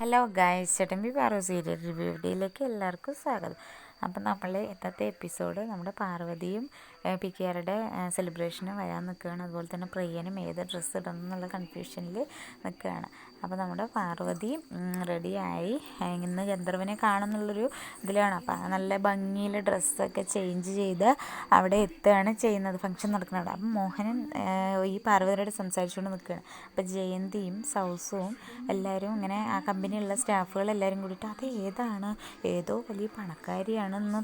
Hello guys ബി പാറോ serial review വീഡിയോയിലേക്ക് എല്ലാവർക്കും സ്വാഗതം. അപ്പം നമ്മൾ ഇന്നത്തെ എപ്പിസോഡ് നമ്മുടെ പാർവതിയും പി കെ ആറുടെ സെലിബ്രേഷന് വരാൻ നിൽക്കുകയാണ്. അതുപോലെ തന്നെ പ്രിയനും ഏത് ഡ്രസ്സ് ഇടണം എന്നുള്ള കൺഫ്യൂഷനിൽ നിൽക്കുകയാണ്. അപ്പോൾ നമ്മുടെ പാർവതി റെഡിയായി ഇന്ന് ഗന്ധർവനെ കാണുന്നുള്ളൊരു ഇതിലാണ്. അപ്പം നല്ല ഭംഗിയിൽ ഡ്രസ്സൊക്കെ ചേഞ്ച് ചെയ്ത് അവിടെ എത്തുകയാണ് ചെയ്യുന്നത് ഫംഗ്ഷൻ നടക്കുന്നത് അപ്പം മോഹനൻ ഈ പാർവതിയോട് സംസാരിച്ചുകൊണ്ട് നിൽക്കുകയാണ്. അപ്പം ജയന്തിയും സൗസും എല്ലാവരും ഇങ്ങനെ ആ കമ്പനിയുള്ള സ്റ്റാഫുകൾ എല്ലാവരും കൂടിയിട്ട് അത് ഏതാണ്? ഏതോ വലിയ പണക്കാരിയാണെന്ന്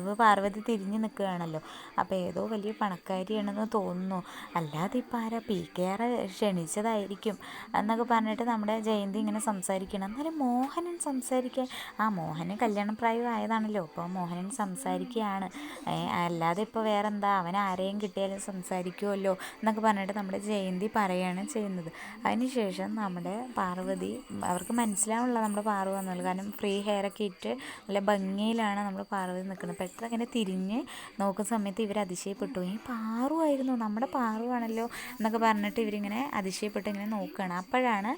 ഇപ്പോൾ പാർവതി തിരിഞ്ഞു നിൽക്കുകയാണല്ലോ. അപ്പോൾ ഏതോ വലിയ പണക്കാരിയാണെന്ന് തോന്നുന്നു. അല്ലാതെ ഇപ്പം ആരാ? പി കെ ആർ ക്ഷണിച്ചതായിരിക്കും എന്നൊക്കെ പറഞ്ഞിട്ട് നമ്മുടെ ജയന്തി ഇങ്ങനെ സംസാരിക്കണം എന്നാലും മോഹനൻ സംസാരിക്കാൻ ആ മോഹന് കല്യാണപ്രായം ആയതാണല്ലോ അപ്പോൾ മോഹനൻ സംസാരിക്കുകയാണ്. അല്ലാതെ ഇപ്പോൾ വേറെ എന്താ അവൻ ആരെയും കിട്ടിയാലും സംസാരിക്കുമല്ലോ എന്നൊക്കെ പറഞ്ഞിട്ട് നമ്മുടെ ജയന്തി പറയുകയാണ് ചെയ്യുന്നത്. അതിനുശേഷം നമ്മുടെ പാർവതി അവർക്ക് മനസ്സിലാവുള്ള നമ്മുടെ പാർവ എന്നുള്ളത്. കാരണം ഫ്രീ ഹെയർ ഒക്കെ ഇട്ട് നല്ല ഭംഗിയിലാണ് നമ്മൾ പാർവതി നിൽക്കുന്നത് പെട്ടെന്ന് അങ്ങനെ തിരിഞ്ഞ് നോക്കുന്ന സമയത്ത് ഇവർ അതിശയപ്പെട്ടു. ഈ പാറുവായിരുന്നു നമ്മുടെ പാറുവാണല്ലോ എന്നൊക്കെ പറഞ്ഞിട്ട് ഇവരിങ്ങനെ അതിശയപ്പെട്ട് ഇങ്ങനെ നോക്കുകയാണ്. അപ്പോഴാണ്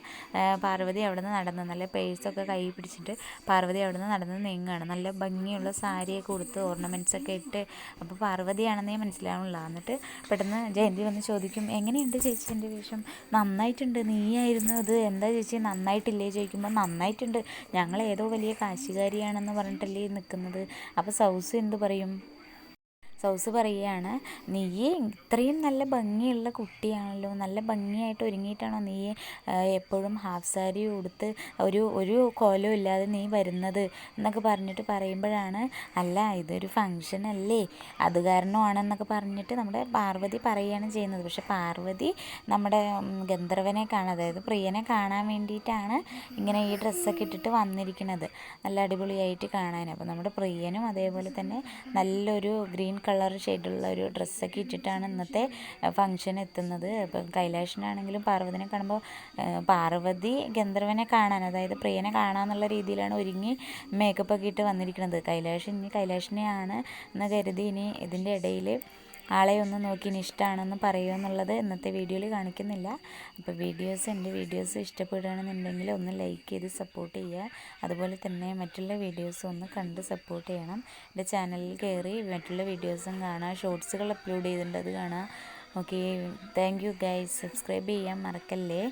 പാർവതി അവിടെ നിന്ന് നടന്നത് നല്ല പേഴ്സൊക്കെ കൈ പിടിച്ചിട്ട് പാർവതി അവിടെ നിന്ന് നടന്ന് നീങ്ങുകയാണ്. നല്ല ഭംഗിയുള്ള സാരിയൊക്കെ കൊടുത്ത് ഓർണമെന്റ്സ് ഒക്കെ ഇട്ട്. അപ്പോൾ പാർവതിയാണെന്നേ മനസ്സിലാവുള്ളൂ. എന്നിട്ട് പെട്ടെന്ന് ജയന്തി വന്ന് ചോദിക്കും എങ്ങനെയുണ്ട് ചേച്ചി എന്റെ വേഷം? നന്നായിട്ടുണ്ട്. നീയായിരുന്നു അത് എന്താ ചേച്ചി? നന്നായിട്ടില്ലേ? ചോദിക്കുമ്പോൾ നന്നായിട്ടുണ്ട്. ഞങ്ങൾ ഏതോ വലിയ കാശുകാരിയാണെന്ന് പറഞ്ഞിട്ടല്ലേ നിൽക്കുന്നത്. അപ്പോൾ സൗസ് എന്ത് പറയും? സൗസ് പറയുകയാണ് നീയെ ഇത്രയും നല്ല ഭംഗിയുള്ള കുട്ടിയാണല്ലോ നല്ല ഭംഗിയായിട്ട് ഒരുങ്ങിയിട്ടാണോ നീ എപ്പോഴും ഹാഫ് സാരി ഉടുത്ത് ഒരു ഒരു കോലവും ഇല്ലാതെ നീ വരുന്നത്? എന്നൊക്കെ പറഞ്ഞിട്ട് പറയുമ്പോഴാണ് അല്ല ഇതൊരു ഫങ്ഷൻ അല്ലേ? അത് കാരണമാണെന്നൊക്കെ പറഞ്ഞിട്ട് നമ്മുടെ പാർവതി പറയുകയാണ് ചെയ്യുന്നത്. പക്ഷെ പാർവതി നമ്മുടെ ഗന്ധർവനെ കാണാൻ അതായത് പ്രിയനെ കാണാൻ വേണ്ടിയിട്ടാണ് ഇങ്ങനെ ഈ ഡ്രസ്സൊക്കെ ഇട്ടിട്ട് വന്നിരിക്കുന്നത്. നല്ല അടിപൊളിയായിട്ട് കാണാൻ. അപ്പോൾ നമ്മുടെ പ്രിയനും അതേപോലെ തന്നെ നല്ലൊരു ഗ്രീൻ കളർ ഷെയ്ഡുള്ള ഒരു ഡ്രസ്സൊക്കെ ഇട്ടിട്ടാണ് ഇന്നത്തെ ഫംഗ്ഷൻ എത്തുന്നത്. ഇപ്പം കൈലാഷിനാണെങ്കിലും പാർവതിനെ കാണുമ്പോൾ പാർവതി ഗന്ധർവനെ കാണാൻ അതായത് പ്രിയനെ കാണാമെന്നുള്ള രീതിയിലാണ് ഒരുങ്ങി മേക്കപ്പൊക്കെ ഇട്ട് വന്നിരിക്കുന്നത്. കൈലാഷ് ഇനി കൈലാഷിനെയാണ് എന്ന് കരുതി ഇനി ഇതിന്റെ ഇടയിൽ ആളെ ഒന്ന് നോക്കി ഇഷ്ടമാണെന്ന് പറയുക എന്നുള്ളത് ഇന്നത്തെ വീഡിയോയിൽ കാണിക്കുന്നില്ല. അപ്പോൾ വീഡിയോസ് എന്റെ വീഡിയോസ് ഇഷ്ടപ്പെടുകയാണെന്നുണ്ടെങ്കിൽ ഒന്ന് ലൈക്ക് ചെയ്ത് സപ്പോർട്ട് ചെയ്യുക. അതുപോലെ തന്നെ മറ്റുള്ള വീഡിയോസ് ഒന്ന് കണ്ട് സപ്പോർട്ട് ചെയ്യണം. എന്റെ ചാനലിൽ കയറി മറ്റുള്ള വീഡിയോസും കാണാം ഷോർട്സുകൾ അപ്ലോഡ് ചെയ്തിട്ടുണ്ട് അത് കാണാം okay thank you guys subscribe ചെയ്യാൻ മറക്കല്ലേ?